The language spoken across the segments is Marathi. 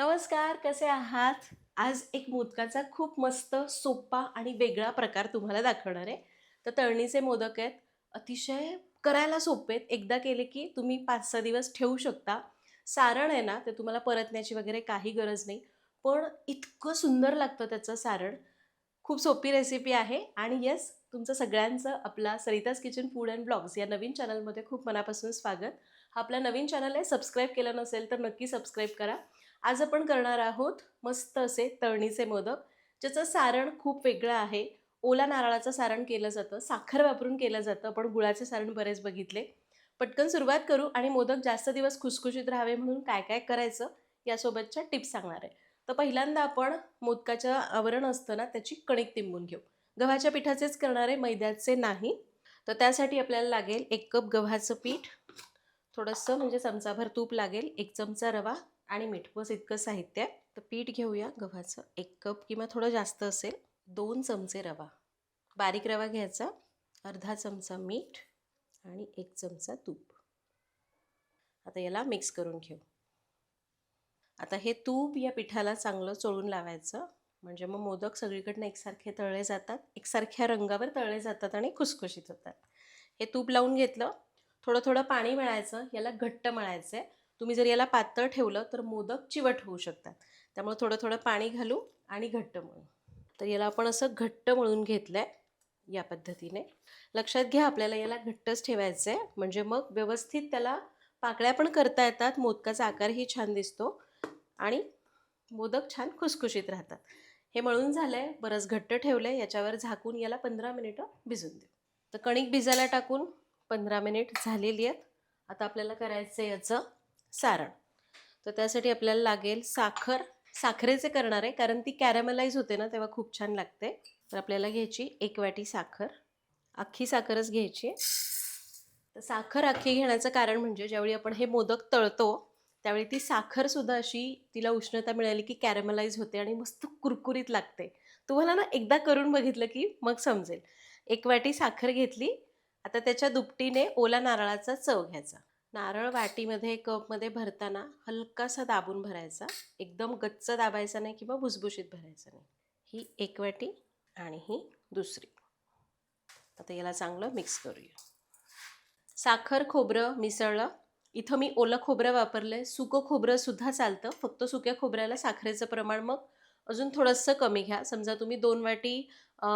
नमस्कार कसे आहात? आज एक मोदकाचा खूप मस्त सोपा आणि वेगळा प्रकार तुम्हाला दाखवणार आहे. तर तळणीचे मोदक आहेत. अतिशय करायला सोपे आहेत. एकदा केले की तुम्ही पाच सहा दिवस ठेवू शकता. सारण आहे ना ते तुम्हाला परतण्याची वगैरे काही गरज नाही. पण इतकं सुंदर लागतं त्याचं सारण. खूप सोपी रेसिपी आहे. आणि येस तुमचं सगळ्यांचं आपला Sarita's kitchen food and blogs या नवीन चॅनलमध्ये खूप मनापासून स्वागत. हा आपला नवीन चॅनल आहे. सबस्क्राईब केलं नसेल तर नक्की सबस्क्राईब करा. आज आपण करणार आहोत मस्त असे तळणीचे मोदक ज्याचं सारण खूप वेगळं आहे. ओला नारळाचं सारण केलं जातं साखर वापरून केलं जातं. आपण गुळाचे सारण बरेच बघितले. पटकन सुरुवात करू आणि मोदक जास्त दिवस खुसखुशीत राहावे म्हणून काय काय करायचं यासोबतच्या टिप्स सांगणार आहे. तर पहिल्यांदा आपण मोदकाचं आवरण असतं ना त्याची कणिक तिंबून घेऊ. गव्हाच्या पिठाचेच करणारे मैद्याचे नाही. तर त्यासाठी आपल्याला लागेल एक कप गव्हाचं पीठ. थोडंसं म्हणजे चमचाभर तूप लागेल एक चमचा रवा आणि मीठ इतकं साहित्य आहे. तर पीठ घेऊया गव्हाचं. एक कप किंवा थोडं जास्त असेल दोन चमचे रवा. बारीक रवा घ्यायचा. अर्धा चमचा मीठ आणि एक चमचा तूप. आता याला मिक्स करून घेऊ. आता हे तूप या पिठाला चांगलं चोळून लावायचं. म्हणजे मग मोदक सगळीकडनं एकसारखे तळले जातात. एकसारख्या रंगावर तळले जातात आणि खुसखुशीत होतात. हे तूप लावून घेतलं. थोडं थोडं पाणी मळायचं. याला घट्ट मळायचं आहे तुम्ही जर याला पातळ ठेवलं तर मोदक चिवट होऊ शकतात. त्यामुळे थोडं थोडं पाणी घालू आणि घट्ट मळू. तर याला आपण असं घट्ट मळून घेतलं आहे या पद्धतीने. लक्षात घ्या आपल्याला याला घट्टच ठेवायचं आहे म्हणजे मग व्यवस्थित त्याला पाकळ्या पण करता येतात. मोदकाचा आकारही छान दिसतो आणि मोदक छान खुसखुशीत राहतात. हे मळून झालं आहे बरंच घट्ट ठेवलं आहे याच्यावर झाकून याला पंधरा मिनिटं भिजून देऊ. तर कणिक भिजायला टाकून पंधरा मिनिट झालेली आहेत. आता आपल्याला करायचं आहे याचं सारण. तर त्यासाठी आपल्याला लागेल साखर. साखरेचे करणार आहे कारण ती कॅरमलाईज होते ना तेव्हा खूप छान लागते. तर आपल्याला घ्यायची एक वाटी साखर. अख्खी साखरच घ्यायची. तर साखर अख्खी घेण्याचं कारण म्हणजे ज्यावेळी आपण हे मोदक तळतो त्यावेळी ती साखरसुद्धा अशी तिला उष्णता मिळाली की कॅरमलाईज होते आणि मस्त कुरकुरीत लागते. तुम्हाला ना एकदा करून बघितलं की मग समजेल. एक वाटी साखर घेतली. आता त्याच्या दुपटीने ओला नारळाचा चव घ्यायचा. नारळ वाटीमध्ये कपमध्ये भरताना हलकासा दाबून भरायचा. एकदम गच्च दाबायचा नाही किंवा भुसभुशीत भरायचा नाही. ही एक वाटी आणि ही दुसरी. आता याला चांगलं मिक्स करूया. साखर खोबरं मिसळलं. इथं मी ओलं खोबरं वापरलं. आहे सुकं खोबरंसुद्धा चालतं. फक्त सुक्या खोबऱ्याला साखरेचं प्रमाण मग अजून थोडंसं कमी घ्या. समजा तुम्ही दोन वाटी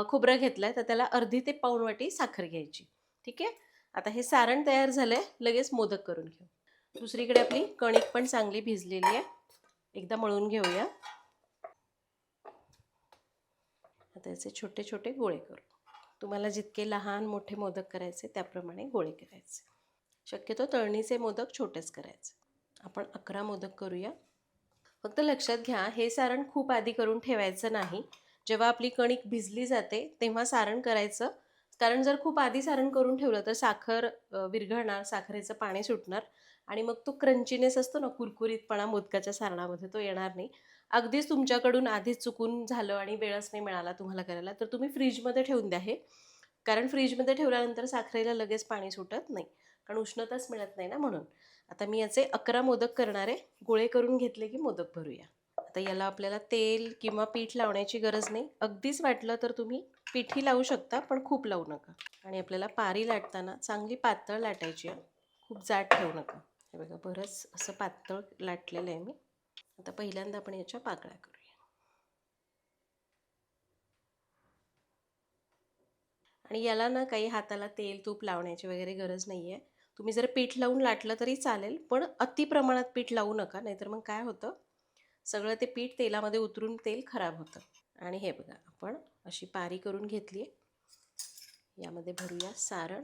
खोबरं घेतलं आहे तर त्याला अर्धी ते पाऊण वाटी साखर घ्यायची. ठीक आहे? आता हे सारण तयार झालं आहे लगेच मोदक करून घेऊ. दुसरीकडे आपली कणिक पण चांगली भिजलेली आहे. एकदा मळून घेऊया. आता याचे छोटे छोटे गोळे करू. तुम्हाला जितके लहान मोठे मोदक करायचे त्याप्रमाणे गोळे करायचे. शक्यतो तळणीचे मोदक छोटेच करायचे. आपण अकरा मोदक करूया. फक्त लक्षात घ्या हे सारण खूप आधी करून ठेवायचं नाही. जेव्हा आपली कणिक भिजली जाते तेव्हा सारण करायचं. कारण जर खूप आधी सारण करून ठेवलं तर साखर विरघळणार साखरेचं पाणी सुटणार आणि मग तो क्रंचीनेस असतो ना कुरकुरीतपणा मोदकाच्या सारणामध्ये तो येणार नाही. अगदीच तुमच्याकडून आधीच चुकून झालं आणि वेळच नाही मिळाला तुम्हाला करायला तर तुम्ही फ्रीजमध्ये ठेवून द्या हे. कारण फ्रीजमध्ये ठेवल्यानंतर साखरेला लगेच पाणी सुटत नाही. कारण उष्णताच मिळत नाही ना म्हणून. आता मी याचे अकरा मोदक करणारे गोळे करून घेतले की मोदक भरूया. आता याला आपल्याला तेल किंवा पीठ लावण्याची गरज नाही. अगदीच वाटलं तर तुम्ही पिठी लावू शकता पण खूप लावू नका. आणि आपल्याला पारी लाटताना चांगली पातळ लाटायची आहे. खूप जाड ठेवू नका. हे बघा बरंच असं पातळ लाटलेलं आहे मी. आता पहिल्यांदा आपण याच्या पाकळ्या करूया. आणि याला ना काही हाताला तेल तूप लावण्याची वगैरे गरज नाही आहे तुम्ही जर पीठ लावून लाटलं तरी चालेल पण अति प्रमाणात पीठ लावू नका नाहीतर मग काय होतं? सगळं ते पीठ तेलामध्ये उतरून तेल खराब होतं. आणि हे बघा आपण अशी पारी करून घेतली आहे. यामध्ये भरूया सारण.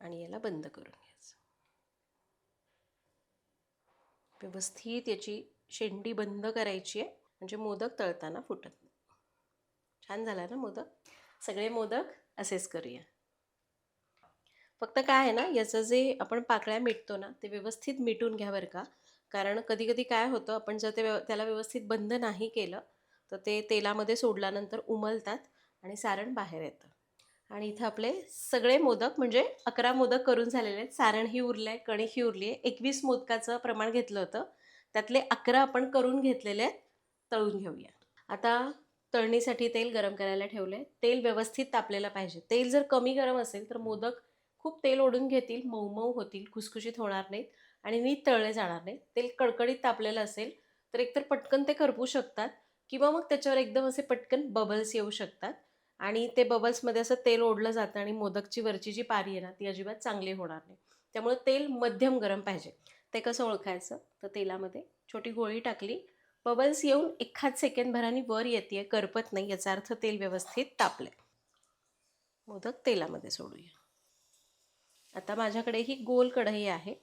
आणि याला बंद करून घ्यायचं. व्यवस्थित याची शेंडी बंद करायची आहे. म्हणजे मोदक तळताना फुटत छान झाला ना मोदक. सगळे मोदक असेच करूया. फक्त काय आहे ना याचं जे आपण पाकळ्या मिटतो ना ते व्यवस्थित मिटून घ्या बरं का. कारण कधी कधी काय होतं आपण जर ते व्यव त्याला व्यवस्थित बंद नाही केलं तर ते तेलामध्ये सोडल्यानंतर उमलतात आणि सारण बाहेर येतं. आणि इथं आपले सगळे मोदक म्हणजे अकरा मोदक करून झालेले आहेत. सारणही उरलं आहे कणीही उरली आहे एकवीस मोदकाचं प्रमाण घेतलं होतं. त्यातले अकरा आपण करून घेतलेले आहेत. तळून घेऊया. आता तळणीसाठी तेल गरम करायला ठेवलं आहे तेल व्यवस्थित तापलेलं पाहिजे. तेल जर कमी गरम असेल तर मोदक खूप तेल ओढून घेतील मऊ मऊ होतील खुसखुशीत होणार नाहीत आणि नीट तळले जाणार नाहीत. तेल कडकडीत तापलेलं असेल तर एकतर पटकन ते करपू शकतात किंवा मग त्याच्यावर एकदम असे पटकन बबल्स येऊ शकतात आणि ते बबल्समध्ये असं तेल ओढलं जातं आणि मोदकची वरची जी पारी आहे ना ती अजिबात चांगली होणार नाही. त्यामुळे तेल मध्यम गरम पाहिजे. ते कसं ओळखायचं? तर तेलामध्ये छोटी गोळी टाकली. बबल्स येऊन एखाद सेकंदभराने वर येते करपत नाही याचा अर्थ तेल व्यवस्थित तापले मोदक तेलामध्ये सोडूया. आता माझ्याकडे ही गोल कढई आहे.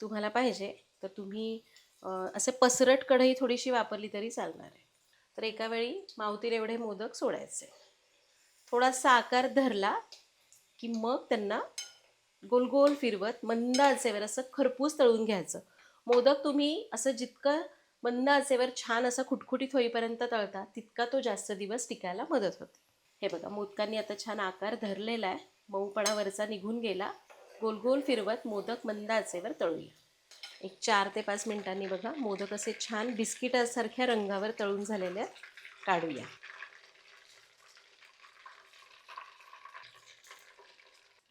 तुम्हाला पाहिजे तर तुम्ही असं असे पसरट कढई थोडीशी वापरली तरी चालणार आहे. तर एका वेळी मावतील एवढे मोदक सोडायचे. थोडासा आकार धरला की मग त्यांना गोल गोल फिरवत मंद असेवर असं खरपूस तळून घ्यायचं. मोदक तुम्ही असं जितकं मंद आचेवर छान असं खुटखुटीत होईपर्यंत तळता तितका तो जास्त दिवस टिकायला मदत होते. हे बघा मोदकांनी आता छान आकार धरलेला आहे. मऊपणावरचा निघून गेला. गोल गोल फिरवत मोदक मंद आचेवर तळूया. एक चार ते पाच मिनिटांनी बघा मोदक असे छान बिस्किटासारख्या रंगावर तळून झालेले काढूया.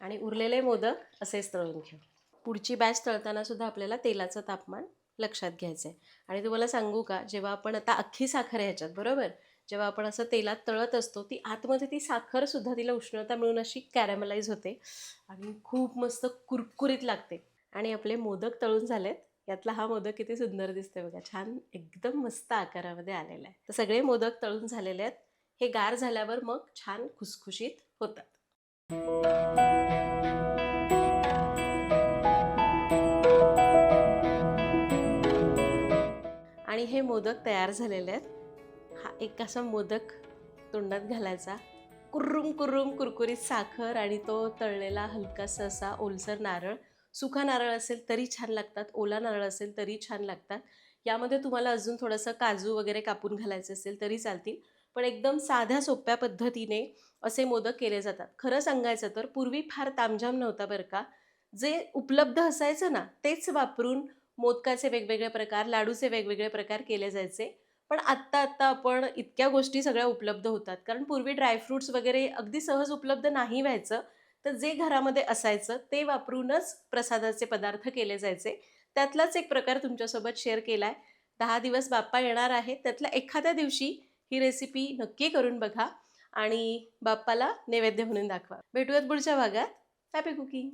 आणि उरलेले मोदक असेच तळून घेऊ. पुढची बॅच तळताना सुद्धा आपल्याला तेलाचं तापमान लक्षात घ्यायचं आहे आणि तुम्हाला सांगू का जेव्हा आपण आता अख्खी साखर ह्याच्यात बरोबर? जेव्हा आपण असं तेलात तळत असतो ती आतमध्ये ती साखरसुद्धा तिला उष्णता मिळून अशी कॅरमलाईज होते आणि खूप मस्त कुरकुरीत लागते. आणि आपले मोदक तळून झालेत. यातला हा मोदक किती सुंदर दिसतोय बघा. छान एकदम मस्त आकारामध्ये आलेला आहे. तर सगळे मोदक तळून झालेले आहेत. हे गार झाल्यावर मग छान खुसखुशीत होतात. हे मोदक तयार झालेले आहेत. हा एक असा मोदक तोंडात घालायचा. कुर्रुम कुर्रुम कुरकुरीत साखर आणि तो तळलेला हलकासा असा ओलसर नारळ. सुखा नारळ असेल तरी छान लागतात ओला नारळ असेल तरी छान लागतात. यामध्ये तुम्हाला अजून थोडंसं काजू वगैरे कापून घालायचं असेल तरी चालतील. पण एकदम साध्या सोप्या पद्धतीने असे मोदक केले जातात. खरं सांगायचं तर पूर्वी फार तामझाम नव्हता बरं का. जे उपलब्ध असायचं ना तेच वापरून मोदकाचे वेगवेगळे प्रकार लाडूचे वेगवेगळे प्रकार केले जायचे. पण आत्ता आत्ता आपण इतक्या गोष्टी सगळ्या उपलब्ध होतात. कारण पूर्वी ड्रायफ्रूट्स वगैरे अगदी सहज उपलब्ध नाही व्हायचं. तर जे घरामध्ये असायचं ते वापरूनच प्रसादाचे पदार्थ केले जायचे. त्यातलाच एक प्रकार तुमच्यासोबत शेअर केला आहे दहा दिवस बाप्पा येणार आहे त्यातल्या एखाद्या दिवशी ही रेसिपी नक्की करून बघा. आणि बाप्पाला नैवेद्य म्हणून दाखवा. भेटूयात पुढच्या भागात. Happy cooking